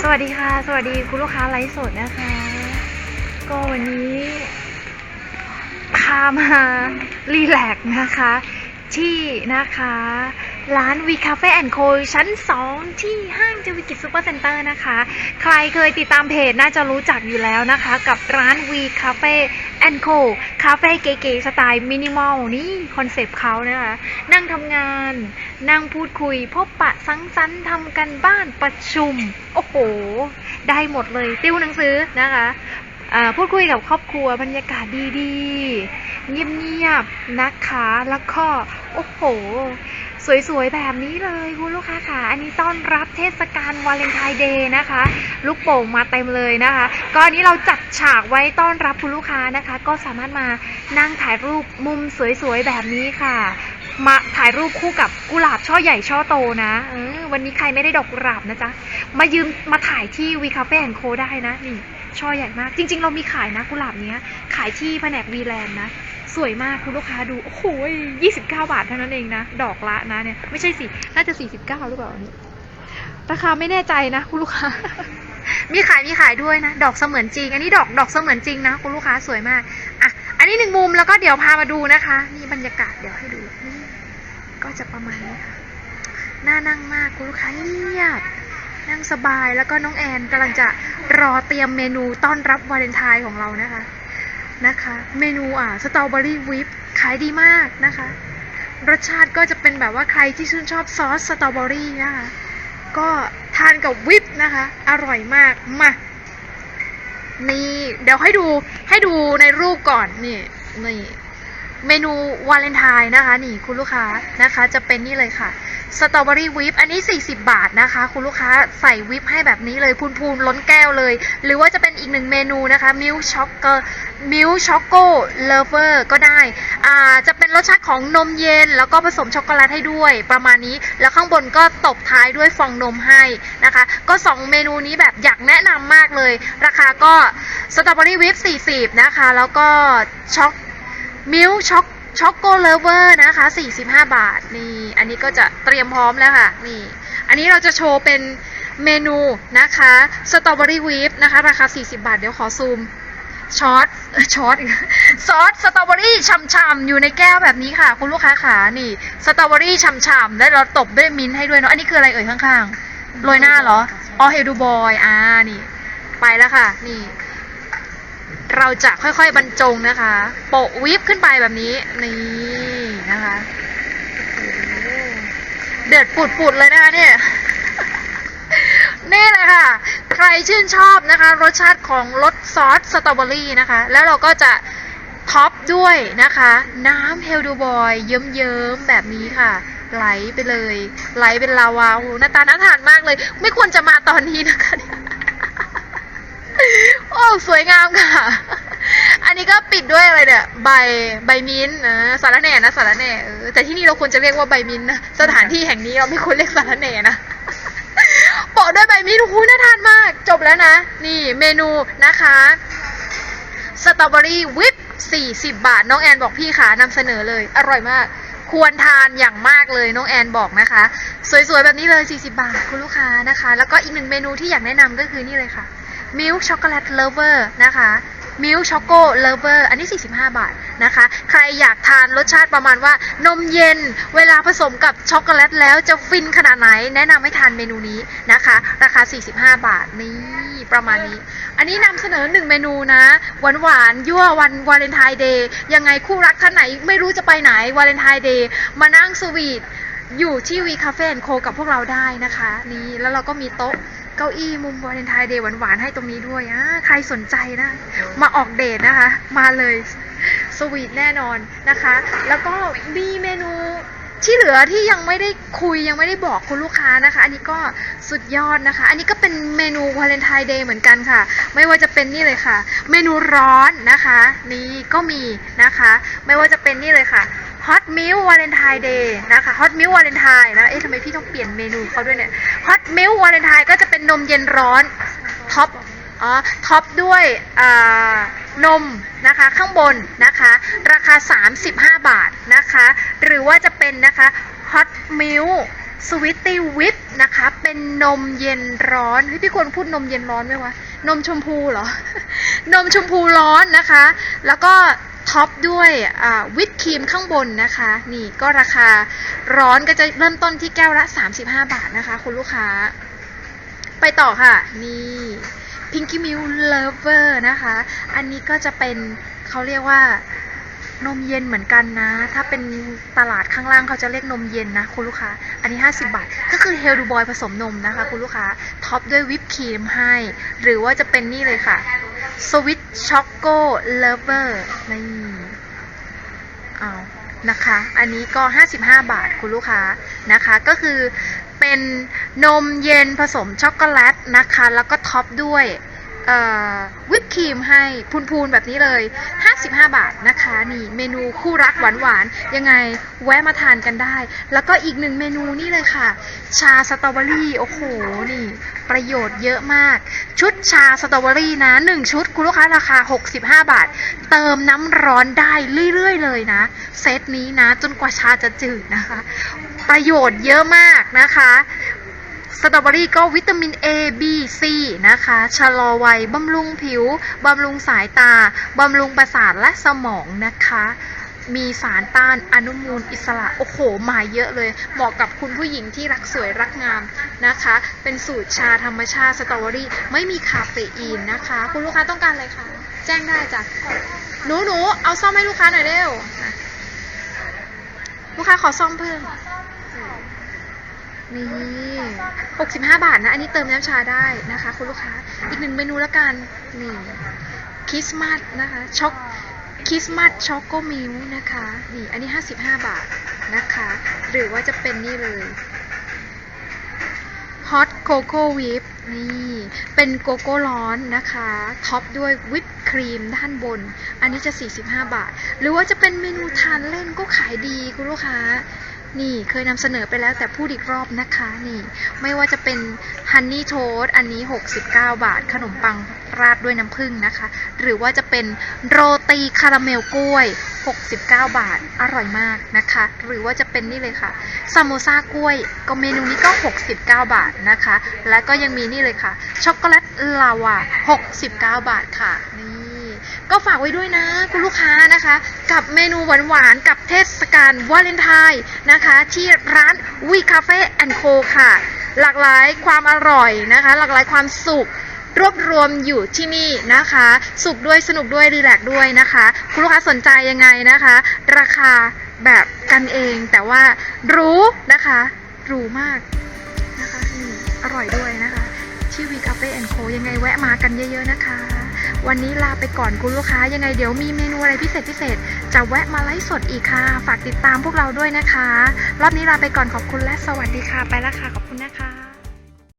สวัสดีค่ะ สวัสดีคุณลูกค้าไลฟ์สดนะคะ ก็วันนี้พามารีแลกนะคะ ที่นะคะ ร้านวีคาเฟ่แอนโคชั้น 2 ที่ห้างเจวิกิจซูเปอร์เซ็นเตอร์นะคะ ใครเคยติดตามเพจน่าจะรู้จักอยู่แล้วนะคะ กับร้านวีคาเฟ่แอนโคคาเฟ่เก๋ๆสไตล์มินิมอลนี่คอนเซปต์เขานะคะ นั่งทำงาน นั่งพูดคุย พบปะสังสรรค์ทำกันบ้านประชุม โอ้โห ได้หมดเลยติวหนังสือนะคะพูดคุยกับครอบครัวบรรยากาศดีๆ เงียบๆนะคะแล้วก็โอ้โห สวยๆ แบบนี้เลยคุณลูกค้าค่ะ อันนี้ต้อนรับเทศกาลวาเลนไทน์เดย์นะคะ ลูกโป่งมาเต็มเลยนะคะ ก็อันนี้เราจัดฉากไว้ต้อนรับคุณลูกค้านะคะ ก็สามารถมานั่งถ่ายรูปมุมสวยๆ แบบนี้ค่ะ มาถ่ายรูปคู่กับกุหลาบช่อใหญ่ช่อโตนะเออวันนี้ใครไม่ได้ดอกกุหลาบนะจ๊ะ มายืมมาถ่ายที่วีคาเฟ่แอนโคได้นะ นี่ ช่อใหญ่มาก จริง ๆ เรามีขายนะกุหลาบเนี้ย ขายที่แผนกวีแลนด์นะ สวยมากคุณลูกค้าดู โอ้โหยี่สิบเก้าบาทเท่านั้นเองนะ ดอกละนะเนี่ย ไม่ใช่สิน่าจะสี่สิบเก้าหรือเปล่านี้ราคาไม่แน่ใจนะคุณลูกค้ามีขายมีขายด้วยนะ ดอกเสมือนจริง อันนี้ดอกดอกเสมือนจริงนะ คุณลูกค้าสวยมาก อะ อันนี้หนึ่งมุมแล้วก็เดี๋ยวพามาดูนะคะ นี่บรรยากาศเดี๋ยวให้ดูนี่ ก็จะประมาณนี้ค่ะน่านั่งมากคุณลูกค้าเงียบนั่งสบายแล้วก็น้องแอนกำลังจะรอเตรียมเมนูต้อนรับวาเลนไทน์ของเรานะคะนะคะ เมนูอ่าสตรอเบอรี่วิปขายดีมากนะคะ รสชาติก็จะเป็นแบบว่าใครที่ชื่นชอบซอสสตรอเบอรี่นะคะก็ทานกับวิปนะคะ อร่อยมากมานี่เดี๋ยวให้ดูให้ดูในรูปก่อนนี่นี่ เมนูวาเลนไทน์นะคะ นี่คุณลูกค้านะคะ จะเป็นนี่เลยค่ะสตรอเบอรี่วิปอันนี้ 40 บาทนะคะ คุณลูกค้าใส่วิปให้แบบนี้เลยพูนๆล้นแก้วเลย หรือว่าจะเป็นอีกหนึ่งเมนูนะคะมิลช็อกเกอร์มิลช็อกโกเลเวอร์ก็ได้อ่าจะเป็นรสชาติของนมเย็น แล้วก็ผสมช็อกโกแลตให้ด้วยประมาณนี้ แล้วข้างบนก็ตบท้ายด้วยฟองนมให้นะคะ ก็ 2 เมนูนี้แบบอยากแนะนำมากเลย ราคาก็สตรอเบอรี่วิป40 นะคะ แล้วก็ช็อก มิลช็อกช็อกโกเลเวอร์นะคะ 45 บาท นี่ อันนี้ก็จะเตรียมพร้อมแล้วค่ะ นี่ อันนี้เราจะโชว์เป็นเมนูนะคะสตรอเบอรี่วีฟนะคะ ราคา 40 บาท เดี๋ยวขอซูมช็อตช็อตซอสสตรอเบอรี่ฉ่ำๆอยู่ในแก้วแบบนี้ค่ะ คุณลูกค้าขานี่สตรอเบอรี่ฉ่ำๆแล้วเราตบด้วยมิ้นท์ให้ด้วยเนาะอันนี้คืออะไรเอ่ยข้างๆโรยหน้าเหรออ๋อเฮดูบอยอ่านี่ ไปแล้วค่ะ นี่ เราจะค่อยๆบรรจงนะคะ โปะวิปขึ้นไปแบบนี้ นี่นะคะ เดือดปุดๆเลยนะคะเนี่ยนี่เลยค่ะ ใครชื่นชอบนะคะ รสชาติของรสซอสสตรอเบอรี่นะคะ แล้วเราก็จะท็อปด้วยนะคะ น้ำเฮลดูบอยเยิ้มๆแบบนี้ค่ะ ไหลไปเลย ไหลเป็นลาวาโอ้หหน้าตาน่าทานมากเลย ไม่ควรจะมาตอนนี้นะคะเนี่ย โอ้สวยงามค่ะ อันนี้ก็ปิดด้วยอะไรเนี่ยใบใบมิ้นท์นะสารแหน่นะสารแหน่เออแต่ที่นี่เราควรจะเรียกว่าใบมิ้นท์นะสถานที่แห่งนี้เราไม่ควรเรียกสารแหน่นะโปะด้วยใบมิ้นท์โอ้โหน่าทานมาก จบแล้วนะ นี่เมนูนะคะสตรอเบอรี่วิป40 บาท น้องแอนบอกพี่ขานำเสนอเลย อร่อยมาก ควรทานอย่างมากเลยน้องแอนบอกนะคะ สวยๆ แบบนี้เลย 40 บาท คุณลูกค้านะคะ แล้วก็อีกหนึ่งเมนูที่อยากแนะนำก็คือนี่เลยค่ะ มิลช็อกโกแลตเลเวอร์นะคะมิลช็อกโกเลเวอร์อันนี้ 45 บาทนะคะ ใครอยากทานรสชาติประมาณว่านมเย็น เวลาผสมกับช็อกโกแลตแล้วจะฟินขนาดไหน แนะนำให้ทานเมนูนี้นะคะ ราคา 45 บาทนี่ประมาณนี้ อันนี้นำเสนอหนึ่งเมนูนะ หวานหวานยั่ววันวาเลนไทน์เดย์ยังไงคู่รักท่านไหนไม่รู้จะไปไหนวาเลนไทน์เดย์มานั่งสวีทอยู่ที่วีคาเฟ่โคกับพวกเราได้นะคะ นี่แล้วเราก็มีโต๊ะ เก้าอี้มุมวาเลนไทน์เดย์หวานๆให้ตรงนี้ด้วยอะใครสนใจนะ มาออกเดทนะคะ มาเลยสวีทแน่นอนนะคะ แล้วก็มีเมนูที่เหลือที่ยังไม่ได้คุยยังไม่ได้บอกคุณลูกค้านะคะ อันนี้ก็สุดยอดนะคะ อันนี้ก็เป็นเมนูวาเลนไทน์เดย์เหมือนกันค่ะ ไม่ว่าจะเป็นนี่เลยค่ะ เมนูร้อนนะคะ นี่ก็มีนะคะ ไม่ว่าจะเป็นนี่เลยค่ะ ฮอตมิลวาเลนไทน์เดย์นะคะฮอตมิลวาเลนไทน์นะเอ๊ะทำไมพี่ต้องเปลี่ยนเมนูเขาด้วยเนี่ยฮอตมิลวาเลนไทน์ก็จะเป็นนมเย็นร้อนท็อปอ๋อท็อปด้วยนมนะคะข้างบนนะคะ ราคา 35 บาทนะคะ หรือว่าจะเป็นนะคะฮอตมิลสวิตตี้วิปนะคะ เป็นนมเย็นร้อนเฮ้ยพี่ควรพูดนมเย็นร้อนไหมวะ นมชมพูเหรอ นมชมพูร้อนนะคะ แล้วก็ ท็อปด้วยวิปครีมข้างบนนะคะ นี่ก็ราคาร้อนก็จะเริ่มต้นที่แก้วละ 35 บาทนะคะ คุณลูกค้า ไปต่อค่ะ นี่ Pinky Milk Lover นะคะ อันนี้ก็จะเป็นเขาเรียกว่านมเย็นเหมือนกันนะ ถ้าเป็นตลาดข้างล่างเขาจะเรียกนมเย็นนะคุณลูกค้า อันนี้ 50 บาท ก็คือเฮลดูบอยผสมนมนะคะ คุณลูกค้า ท็อปด้วยวิปครีมให้ หรือว่าจะเป็นนี่เลยค่ะ สวิต ช็อกโกเลเวอร์นี่เอานะคะ อันนี้ก็ 55 บาทคุณลูกค้านะคะ ก็คือเป็นนมเย็นผสมช็อกโกแลตนะคะ แล้วก็ท็อปด้วยวิปครีมให้พูนๆแบบนี้เลย 55บาทนะคะ นี่เมนูคู่รักหวานๆยังไงแวะมาทานกันได้ แล้วก็อีกหนึ่งเมนูนี่เลยค่ะ ชาสตรอเบอรี่โอ้โหนี่ ประโยชน์เยอะมาก ชุดชาสตรอเบอรี่นะ 1 ชุดคุณลูกค้าราคา 65 บาท เติมน้ำร้อนได้เรื่อยๆเลยนะ เซตนี้นะ จนกว่าชาจะจืดนะคะ ประโยชน์เยอะมากนะคะ สตรอเบอรี่ก็วิตามิน A B C นะคะ ชะลอวัยบำรุงผิว บำรุงสายตา บำรุงประสาทและสมองนะคะมีสารต้านอนุมูลอิสระ โอ้โห มาเยอะเลย เหมาะกับคุณผู้หญิงที่รักสวยรักงามนะคะ เป็นสูตรชาธรรมชาติสตรอเบอรี่ ไม่มีคาเฟอีนนะคะ คุณลูกค้าต้องการอะไรคะ แจ้งได้จ้ะ หนูหนูเอาซ่อมให้ลูกค้าหน่อยเร็ว ลูกค้าขอซ่อมเพิ่ม นี่65 บาทนะ อันนี้เติมน้ำชาได้นะคะ คุณลูกค้า อีกหนึ่งเมนูละกัน นี่คริสต์มาสนะคะช็อกคริสต์มาสช็อกโกมิลนะคะ นี่ อันนี้ 55 บาทนะคะ หรือว่าจะเป็นนี่เลยฮอตโกโก้วิปนี่เป็นโกโก้ร้อนนะคะ ท็อปด้วยวิปครีมด้านบน อันนี้จะ 45 บาท หรือว่าจะเป็นเมนูทานเล่นก็ขายดีคุณลูกค้า นี่เคยนำเสนอไปแล้วแต่พูดอีกรอบนะคะนี่ ไม่ว่าจะเป็นฮันนี่โทสอันนี้ 69 บาท ขนมปังราดด้วยน้ำผึ้งนะคะ หรือว่าจะเป็นโรตีคาราเมลกล้วย 69 บาท อร่อยมากนะคะ หรือว่าจะเป็นนี่เลยค่ะซามโมซากล้วย ก็เมนูนี้ก็ 69 บาทนะคะ และก็ยังมีนี่เลยค่ะ ช็อกโกแลตลาวา 69 บาทค่ะนี่ ก็ฝากไว้ด้วยนะคุณลูกค้านะคะ กับเมนูหวานๆ กับเทศกาลวาเลนไทน์นะคะ ที่ร้านวีคาเฟ่แอนโคค่ะ หลากหลายความอร่อยนะคะ หลากหลายความสุขรวบรวมอยู่ที่นี่นะคะ สุขด้วยสนุกด้วยรีแลกด้วยนะคะ คุณลูกค้าสนใจยังไงนะคะ ราคาแบบกันเองแต่ว่ารู้นะคะรู้มากนะคะนี่อร่อยด้วยนะคะ ที่วีคาเฟ่แอนโคยังไงแวะมากันเยอะๆนะคะ วันนี้ลาไปก่อนคุณลูกค้ายังไงเดี๋ยวมีเมนูอะไรพิเศษพิเศษ จะแวะมาไลฟ์สดอีกค่ะ ฝากติดตามพวกเราด้วยนะคะ รอบนี้ลาไปก่อนขอบคุณและสวัสดีค่ะ ไปละค่ะขอบคุณนะคะ